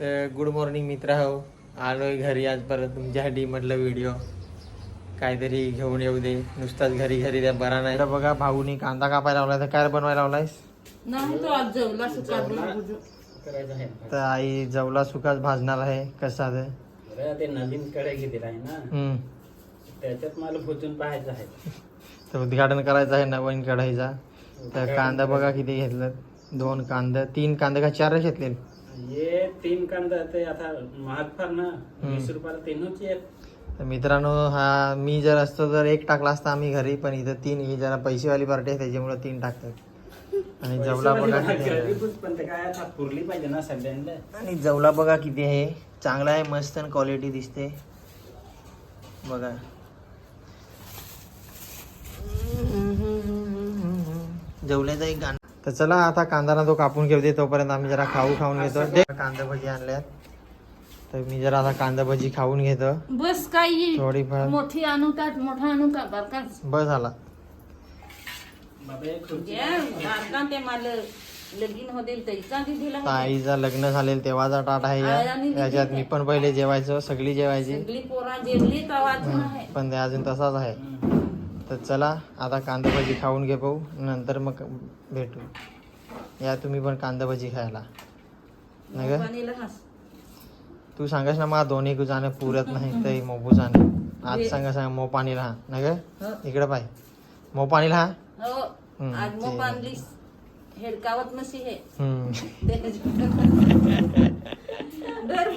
तर good morning मित्र हो. आलोय घरी आज परत तुमच्यासाठी म्हटलं व्हिडिओ काहीतरी घेऊन येऊ दे. नुसताच घरी घरी द्या बरा नाही. तर बघा भाऊनी कांदा कापायला लावलाय. तर काय बनवायला लावलायस? नाही तो आज जेवला सुका करायचं आहे तर आई जवला सुकाच भाजणार आहे. कसा ते नवीन कढई घेतलेलं आहे ना. हम्म. त्याच्यात मला भुजून पाहायचं आहे. तर उद्घाटन करायचं आहे नवीन कढईचा. तर कांदा बघा किती घेतलं दोन कांदा तीन कांदे का चारच घेतले हे तीन कांदा ते आता महाग फार ना. वीस रुपयाला तीनच येत. तर मित्रांनो हा मी जर असतो तर एक टाकला असता आम्ही घरी पण इथं तीन ही जरा पैसेवाली पार्टी आहे त्याच्यामुळे तीन टाकतात. आणि जवला बघा किती आहे. पण ते काय आता पुरली पाहिजे ना सगळ्यांना. आणि जवला बघा किती आहे. चांगला आहे मस्त आणि क्वालिटी दिसते. बघा. जेवल्याचा एक गाणं तर चला आता कांदा तो कापून घेऊ दे तोपर्यंत आम्ही जरा खाऊ खाऊन घेतो. कांदा भजी आणल्यात तर मी जरा आता कांदा भजी खाऊन घेतो. बस काही थोडीफार. मोठी आणू का मोठा आणू का बारकाच बस झाला. बाबा एक खुर्ची घ्या, बारका ते मला लगीन त्याचा दिदीला. झालेलं तेव्हाचा टाट आहे या. याच्यात मी पण पहिले जेवायचो सगळी जेवायची. सगळी पोरा जेवली पण ते अजून तसाच आहे. तर चला आता कांदा भजी खाऊन घे पाहू नंतर मग भेटू. या तुम्ही पण कांदा भजी खायला. नाही का? तू सांगास ना मला दोन्ही गुजाने पुरत नाही ते मोबू जाणे. आज सांगा सांगा मो पाणी राहा नाही का? हो. इकडे पाय. मो पाणी राहा. हो. हेडकावत नशी हे.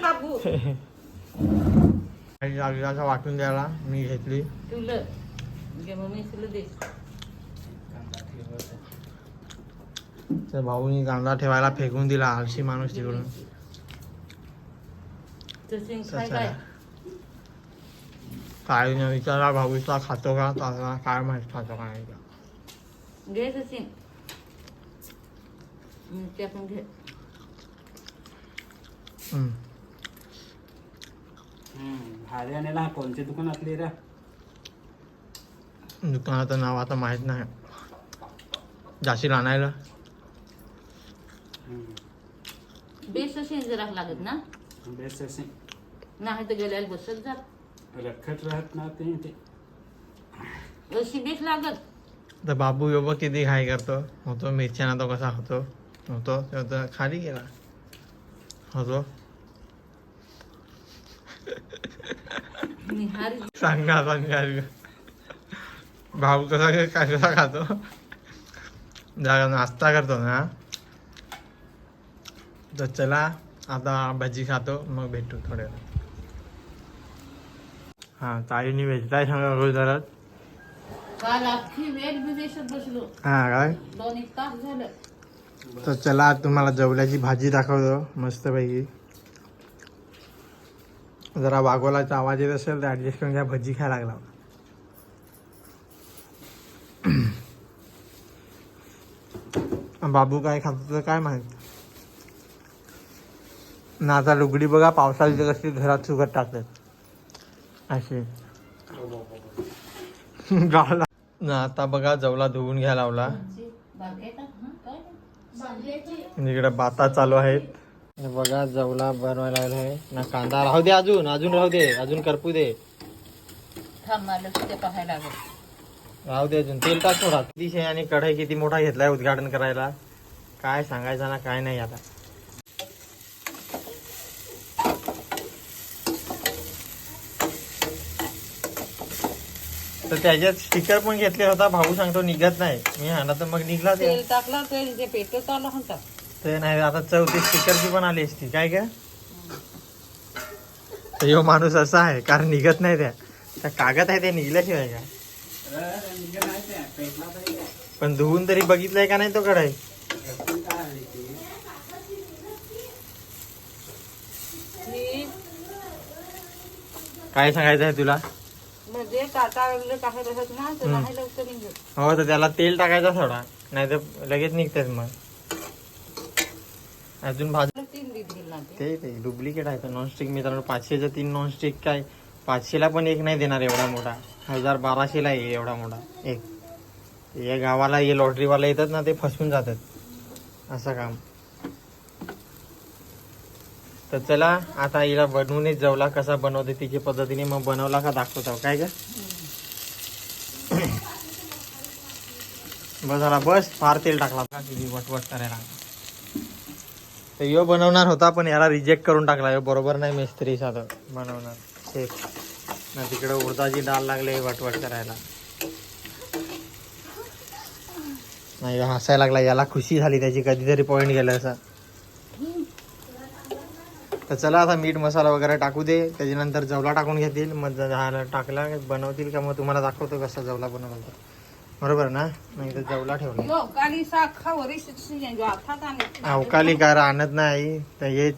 बाबू. वाटून द्यायला मी घेतली. तुला घे मम्मी तुला दे. तर भाऊनी कांदा ठेवायला फेकून दिला आळशी माणूस तिकडून. तसे तर काय विचारा भाऊचा खातो का? त्याला काय माहीत खातो का नाही का. घे सचिन. हम्म, ते आपण घे. हम्म. भारी आणला कोणत्या दुकानातली रे? दुकानाचं नाव आता माहीत नाही. जाशील आणायला? बेस अशी जरा लागत ना? बेस्ट असे नाही तर गेल्याला बसत जात रखत राहत ना ते ते. अशी बेस लागत. तर बाबू योबा किती घाई करतो? होतो मिरच्याना तो कसा होतो? होतो तो खाली गेला. होतो. निहारी. सांगा निघाली. भाऊ कसा काय कसा खातो? जरा नाश्ता करतो ना. तर चला आता भजी खातो मग भेटू थोड्या. हा ताईने सांगा अगोदरच अख्खी वेळ विदेशात बसलो. हा काय? तर चला तुम्हाला जवल्याची भाजी दाखवतो मस्तपैकी. जरा वाघोलाचा आवाज येत असेल तर ॲडजस्ट करून घ्या भजी खायला लागला. बाबू काय खातो तर काय माहीत? ना आता लुगडी बघा पावसाळी कशी घरात सुगत टाकतात. असे गावला ना आता बघा जवला धुवून घ्या लावला. इकडे बाता चालू आहेत. बघा जवला बनवायला लागला आहे. ना कांदा राहू दे अजून अजून राहू दे अजून करपू दे पाहायला लागेल. राहू दे अजून. तेल टाक थोडा किती शे आणि कढई किती मोठा घेतलाय उद्घाटन करायला. काय सांगायचं ना काय नाही आता. तर त्याच्यात स्टिकर पण घेतले होता भाऊ सांगतो निघत नाही. मी हा तर मग निघला ते तेल टाकलं पेटत आलं होता ते नाही आता चौथी स्टिकरची पण आली असती. काय का ह्यो माणूस असा आहे कारण निघत नाही त्या. त्या कागद आहे ते निघल्याशिवाय काय? पण धुवून तरी बघितलंय का नाही तो कढाई? काय सांगायचं आहे तुला? म्हणजे तर हो तर त्याला तेल टाकायचा थोडा नाही तर लगेच निघतेच मग. अजून भाजी ते डुप्लिकेट आहे नॉनस्टिक मित्रांनो पाचशेचं तीन नॉनस्टिक काय? पाचशेला पण एक नाही देणार एवढा मोठा. हजार बाराशेला आहे एवढा मोठा. एक. या गावाला हे लॉटरीवाला येतात ना ते फसवून जातात. असं काम. तर चला आता हिला बनवूनच जेवला कसा बनवते तिच्या पद्धतीने मग बनवला का दाखवतो. काय का बस झाला बस. फार तेल टाकला. का किती वटवट करायला. तर यो बनवणार होता पण याला रिजेक्ट करून टाकला. यो बरोबर नाही मिस्त्री साधं बनवणार. शेफ ना तिकडे उडदाची डाळ लागले वटवट करायला. नाही हसायला लागला याला खुशी झाली त्याची कधीतरी पॉईंट गेला असा. तर चला आता मीठ मसाला वगैरे टाकू दे त्याच्यानंतर जवला टाकून घेतील मग झालं टाकला बनवतील का मग तुम्हाला दाखवतो कसा जवला बनवला बरोबर ना? नाही तर जवला ठेवला यो काली साग खावर जो हातात आणि अवकाळी कार आणत नाही तर हे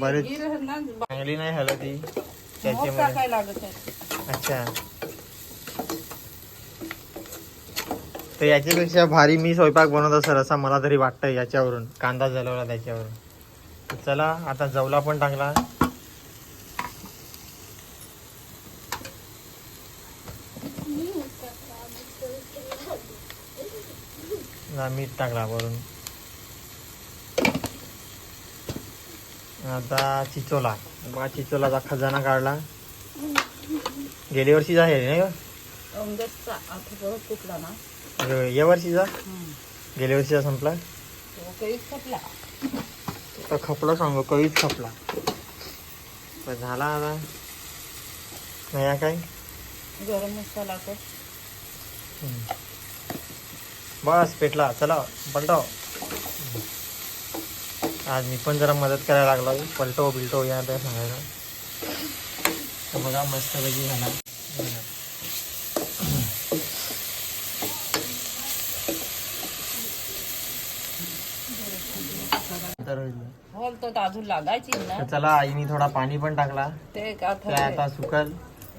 बरेच चांगली नाही हलती लागत अच्छा. तर याच्यापेक्षा भारी मी स्वयंपाक बनवत असेल असं मला तरी वाटतं याच्यावरून. कांदा जलवला त्याच्यावरून. चला आता जवला पण टाकला. मीठ टाकला वरून. आता चिचोला. बघा चिचोलाचा खजाना काढला. गेल्या वर्षीचा आहे नाही का? कुठला ना. या वर्षीचा. गेल्या वर्षीचा संपला? खपला. खपला सांगू कधीच खपला. पण झाला आता. नाही काय? गरम मसाला. बस पेटला. चला पलटव. आज मी पण जरा मदत करायला लागलो. पलटव बिलटव या त्या सांगायला. तर बघा मस्त पैकी झाला. तर अजून लागायची चला आईने थोडा पाणी पण टाकला. ते का ते आता सुकल.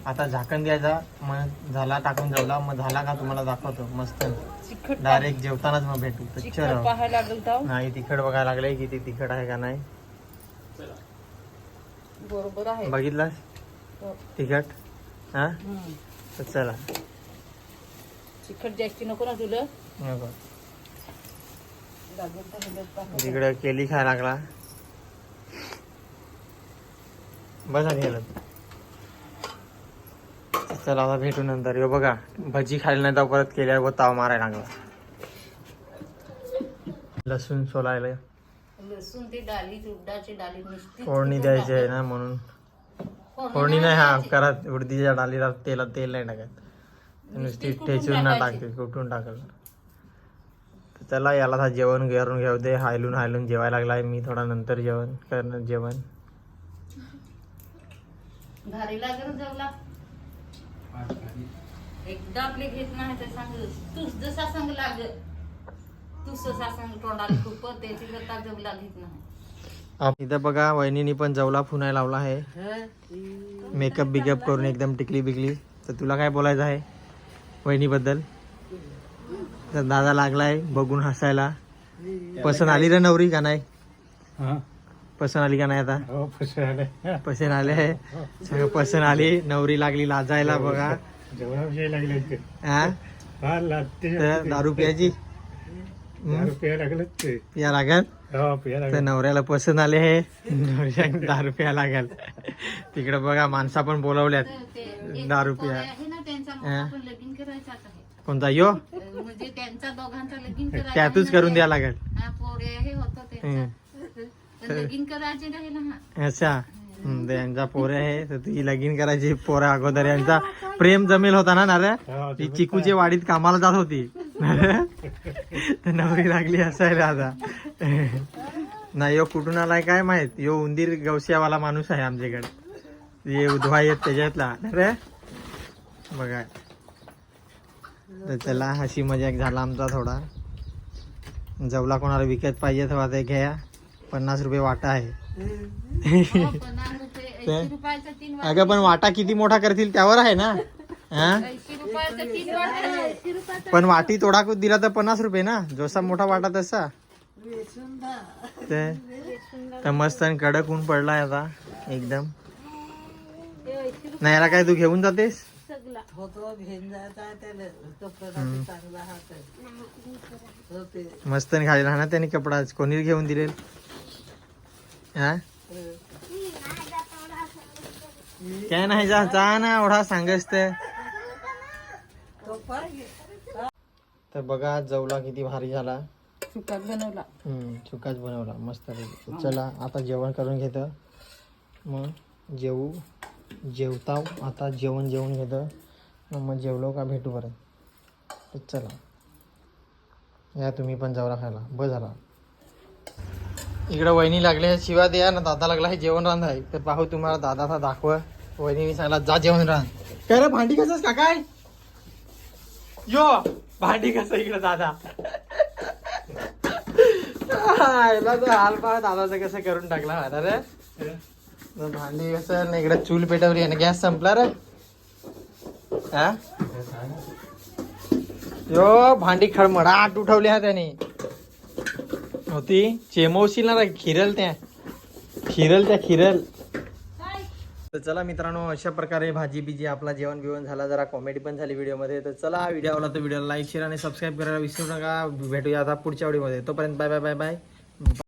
आता झाकण द्यायचा मग झाला टाकून जेवला मग झाला का तुम्हाला दाखवतो मस्त. डायरेक्ट जेवतानाच मग भेटू. तर चिकट चलो. पाहायला लागेल तर नाही तिखट बघायला लागले किती तिखट आहे का नाही. बरोबर आहे. बघितलास? हो. तिखट? हा? हम्म. तर चला. चिकट जास्ती नको ना तुला. नको. लागेल तर ह्याच्यात टाका. तिकडे केली खायला लागला. बस ह्याला. चला आता भेटू नंतर. यो बघा भजी खायला नाही तर परत केल्यावर ताव मारायला लागला. लसूण सोलायला. लसूण ते डाली उडदाची डाली फोडणी द्यायची आहे ना म्हणून. फोडणी नाही हा करत उडदीच्या डालीला तेलात तेल नाही टाकत. नुसती ठेचून ना टाकते कुठून टाकल चला याला आता जेवण करून घेऊ दे. हायलून हायलून जेवायला लागलाय मी थोडा नंतर जेवण करणार जेवण. भारी लागेल जेवला. एकदा आपले घेत नाही तर सांग तूच जसा सांग लाग तू जसा सांग तोंडाला खूप त्याची करता जेवला घेत नाही. आप- इथं बघा वहिनीनी पण जवला फुनाय लावला आहे. मेकअप बिकअप करून एकदम टिकली बिकली. तर तुला काय बोलायचं आहे वहिनीबद्दल? तर दादा लागलाय बघून हसायला. पसंत आली रे नवरी का नाही? हा. पसंत आली का नाही आता? हो फसं आलंय. पसंत आले सगळं पसंत आली नवरी लागली लाजायला बघा. जेवणाविषयी लागले ते. हा हा लागते तर दारू प्यायची? दारू प्यायला लागलं ते. लागल? हो तर लागलं. नवऱ्याला पसंत आले हे. नवऱ्या दारू प्या लागल. तिकडे बघा माणसा पण बोलवल्यात. दारू प्या. आहे ना त्यांचा. पण लगीन करायचाच आहे. कोणता यो? म्हणजे त्यांचा दोघांचा लगीन करायचं त्यातच करून द्या लागल. लगीन करायचे नाही ना? हा अच्छा. हम्म, तर यांचा पोरे आहे तर ती लगीन करायची पोरं अगोदर. यांचा प्रेम जमेल होता ना हो, ती चिकूच्या वाडीत कामाला जात होती. तर नवरी लागली असायला आता. नाही यो कुठून आलाय काय माहीत? यो उंदीर गवसियावाला माणूस आहे आमच्याकडे. ये उधवा येत त्याच्यातला. रे बघा. तर चला हशी मजाक झाला आमचा थोडा. जवला कोणाला विकत पाहिजे तेव्हा ते घ्या. पन्नास रुपये वाटा आहे. हो, अगं पण वाटा किती मोठा करतील त्यावर आहे ना? पण वाटी तोडा दिला तर पन्नास रुपये ना? जसा मोठा वाटा तसा? ते तर मस्त आणि कडक ऊन पडलाय आता एकदम. नाही याला काय तू घेऊन जातेस? मस्त आणि खाली राहणार त्याने कपडा? कोणी घेऊन दिले हा? काय नाही जा जा ना एवढा सांगस ते. तर बघा जवला किती भारी झाला. सुकात बनवला. हम्म, चुकाच बनवला. मस्त चला आता जेवण करून घेतं. मग जेवू जेवताव. आता जेवण जेवण घेतं. मग मग जेवलो का भेटू परत. तर चला. या तुम्ही पण जेवला खायला बस झाला. इकडं वहिनी लागले शिवा द्या ना दादा लागला हे जेवण रांध आहे. तर पाहू तुम्हाला दादाचा दाखव. वहिनी सांगला जा जेवण रांध काय रे भांडी कसंच का काय? यो भांडी कसं इकडं दादा. याला तो हाल पहा दादाचं कसं करून टाकला होता रे. भांडी कसं नाही इकडे चूल पेटवली आणि गॅस संपला रे. हा? यो भांडी खडमडाट उठवली हा त्याने. होती चेमवशील ना खिरल त्या. खिरल त्या खिरल. तर चला मित्रांनो अशा प्रकारे भाजी बिजी आपला जेवण बिवण झाला जरा कॉमेडी पण झाली व्हिडिओमध्ये. तर चला व्हिडिओ आवडला तर व्हिडिओला लाईक शेअर आणि सबस्क्राईब करायला विसरू नका. भेटूया आता पुढच्या व्हिडिओमध्ये तोपर्यंत बाय बाय बाय बाय